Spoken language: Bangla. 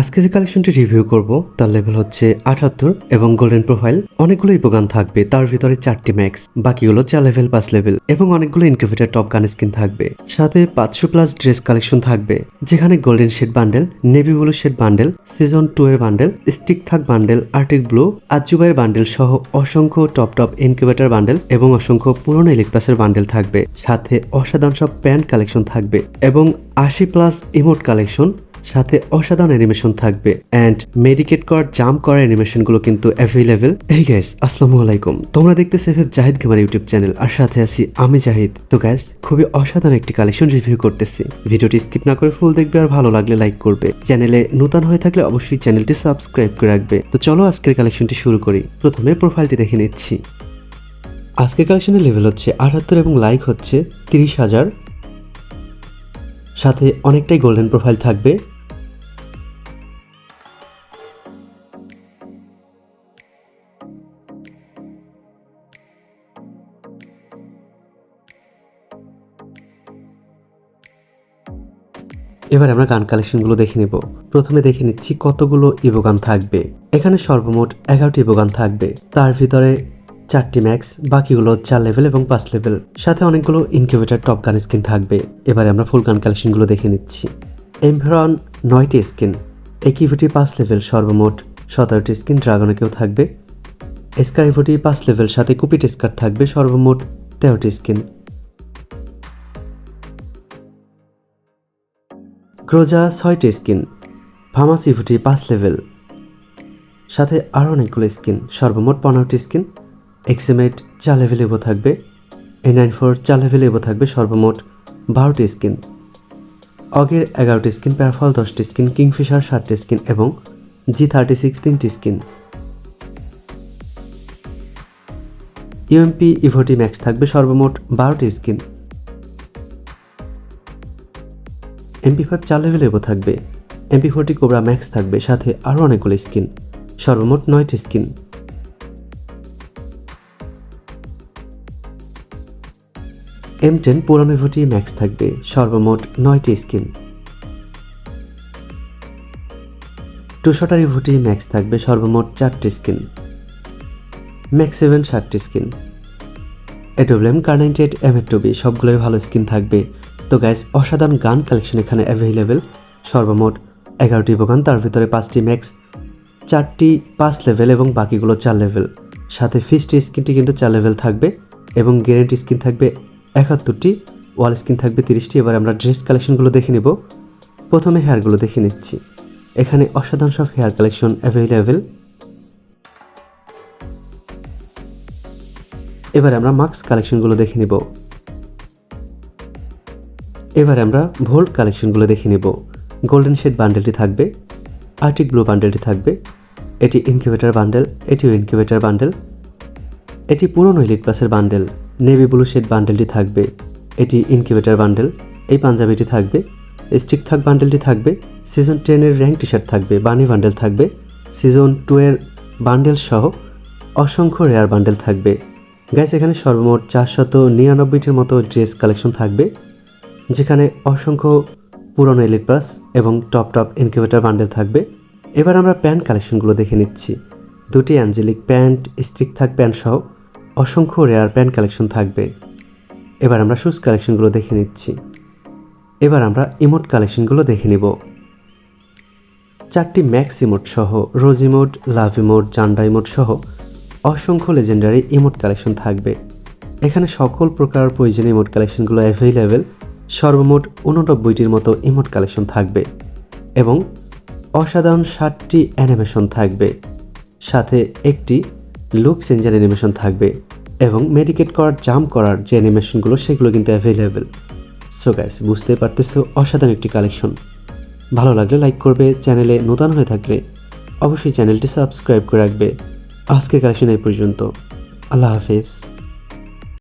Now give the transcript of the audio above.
আজকে যে কালেকশনটি রিভিউ করব, তার লেভেল হচ্ছে আটাত্তর এবং গোল্ডেন প্রোফাইল অনেকগুলো ইপোগান থাকবে, তার ভিতরে চারটি ম্যাক্স বাকিগুলো চার লেভেল পাঁচ লেভেল এবং অনেকগুলো ইনকিউবেটার টপ গান স্কিন থাকবে। সাথে পাঁচশো প্লাস ড্রেস কালেকশন থাকবে, যেখানে golden shade bundle navy blue shade bundle season two এর bundle streak thug bundle arctic blue আজুবাইয়ের bundle সহ অসংখ্য টপ টপ ইনকিউবেটার বান্ডেল এবং অসংখ্য পুরনো ইলেকট্রাসের বান্ডেল থাকবে। সাথে অসাধারণ সব প্যান্ট কালেকশন থাকবে এবং আশি প্লাস ইমোট কালেকশন সাথে অসাধারণ অ্যানিমেশন থাকবে। অ্যান্ড মেডিকেট কর জাম্প করার অ্যানিমেশনগুলো কিন্তু অ্যাভেলেবেল এই গ্যাস আসসালামু আলাইকুম। তোমরা দেখতেছো F Zahid gamer YouTube channel আর সাথে আছি আমি জাহিদ। তো গ্যাস খুবই অসাধারণ একটি কালেকশন রিভিউ করতেছি। ভিডিওটি স্কিপ না করে ফুল দেখবে আর ভালো লাগলে লাইক করবে। চ্যানেলে নতুন হয়ে থাকলে অবশ্যই চ্যানেলটি সাবস্ক্রাইব করে রাখবে। তো চলো আজকের কালেকশনটি শুরু করি। প্রথমে প্রোফাইলটি দেখে নিচ্ছি। আজকের কালেকশনের লেভেল হচ্ছে আটাত্তর এবং লাইক হচ্ছে তিরিশ হাজার। সাথে অনেকটাই গোল্ডেন প্রোফাইল থাকবে। এবার আমরা গান কালেকশনগুলো দেখে নেব। প্রথমে দেখে নিচ্ছি কতগুলো ইভো গান থাকবে। এখানে সর্বমোট এগারোটি ইভো গান থাকবে। তার ভিতরে চারটি ম্যাক্স বাকিগুলো চার লেভেল এবং পাঁচ লেভেল সাথে অনেকগুলো ইনকিউবেটার টপ গান স্কিন থাকবে। এবারে আমরা ফুল গান কালেকশনগুলো দেখে নিচ্ছি। এমভরন নয়টি স্কিন একিভিটি পাঁচ লেভেল সর্বমোট সতেরোটি স্কিন ড্রাগনে কেউ থাকবে। এসকারিভোটি পাঁচ লেভেল সাথে কুপিট স্কার থাকবে সর্বমোট তেরোটি স্কিন ক্রোজা ছয়টি স্কিন ফার্মাসি ফুটি পাঁচ লেভেল, সাথে আরও অনেকগুলো স্কিন, সর্বমোট পনেরোটি স্কিন, এক্সিমেট চার লেভেল এবো থাকবে, এ নাইন ফোর চার লেভেল এবো থাকবে সর্বমোট বারোটি স্কিন। অগের এগারোটি স্কিন, প্যারাফল দশটি স্কিন, কিংফিশার ষাটটি স্কিন এবং জি থার্টি সিক্স তিনটি স্কিন। ইউএমপি ইভোটি ম্যাক্স থাকবে সর্বমোট বারোটি স্কিন। এমপি ফাইভ চার লেভেল থাকবে। এমপি ফোরটি কোবরা ম্যাক্স থাকবে, সাথে আরও অনেকগুলো স্কিন সর্বমোট নয়টি স্কিন এম টেন পুরানো ভোটি ম্যাক্স থাকবে, সর্বমোট নয়টি স্কিন টুশটারি ভোটি ম্যাক্স থাকবে, সর্বমোট চারটি স্কিন ম্যাক্স সেভেন ষাটটি স্কিন এডোব্লেম কার্নাইনটি এইট এম টুবি সবগুলোই ভালো স্কিন থাকবে। তো গ্যাস অসাধারণ গান কালেকশন এখানে অ্যাভেলেবেল সর্বমোট এগারোটি বোগান তার ভিতরে পাঁচটি ম্যাক্স চারটি পাঁচ লেভেল এবং বাকিগুলো চার লেভেল সাথে ফিস্ট স্কিনটি কিন্তু চার লেভেল থাকবে এবং গ্যারেন্টি স্কিন থাকবে একাত্তরটি ওয়াল স্কিন থাকবে তিরিশটি। এবার আমরা ড্রেস কালেকশনগুলো দেখে নেব। প্রথমে হেয়ারগুলো দেখে নিচ্ছি। এখানে অসাধারণ সব হেয়ার কালেকশন অ্যাভেলেবেল এবার আমরা মাস্ক কালেকশনগুলো দেখে নিব। এবার আমরা ভোল্ট কালেকশনগুলো দেখে নেব। গোল্ডেন শেড বান্ডেলটি থাকবে আর্টিক ব্লু বান্ডেলটি থাকবে, এটি ইনকিউবেটার বান্ডেল এটিও ইনকিউবেটার বান্ডেল এটি পুরনো ইলিট প্লাসের বান্ডেল নেভি ব্লু শেড বান্ডেলটি থাকবে, এটি ইনকিউবেটার বান্ডেল এই পাঞ্জাবিটি থাকবে স্টিক থাক বান্ডেলটি থাকবে সিজন টেনের র্যাঙ্ক টি শার্ট থাকবে বানি বান্ডেল থাকবে সিজন টু এর বান্ডেল সহ অসংখ্য রেয়ার বান্ডেল থাকবে। গ্যাস এখানে সর্বমোট চারশত নিরানব্বইটির মতো ড্রেস কালেকশন থাকবে। যেখানে অসংখ্য পুরনো এলিট এবং টপ টপ ইনকিউবেটার বান্ডেল থাকবে। এবার আমরা প্যান্ট কালেকশনগুলো দেখে নিচ্ছি। দুটি angelic pant streak thug pant সহ অসংখ্য রেয়ার প্যান্ট কালেকশন থাকবে। এবার আমরা শুজ কালেকশনগুলো দেখে নিচ্ছি। এবার আমরা ইমোট কালেকশনগুলো দেখে নিব। চারটি ম্যাক্স ইমোট সহ, রোজ ইমোট, লাভ ইমোট, জান্ডা ইমোট সহ অসংখ্য লেজেন্ডারি ইমোট কালেকশন থাকবে। এখানে সকল প্রকার প্রয়োজনীয় ইমোট কালেকশনগুলো অ্যাভেলেবেল সর্বমোট উননব্বইটির মতো ইমোট কালেকশন থাকবে এবং অসাধারণ ষাটটি অ্যানিমেশন থাকবে। সাথে একটি লুক চেঞ্জার অ্যানিমেশন থাকবে এবং মেডিকেট করার, জাম্প করার যে অ্যানিমেশনগুলো, সেগুলো কিন্তু অ্যাভেলেবেল সো গ্যাস বুঝতে পারতেছো অসাধারণ একটি কালেকশন। ভালো লাগলে লাইক করবে, চ্যানেলে নতুন হয়ে থাকলে অবশ্যই চ্যানেলটি সাবস্ক্রাইব করে রাখবে। আজকের কালেকশন এই পর্যন্ত। আল্লাহ হাফেজ।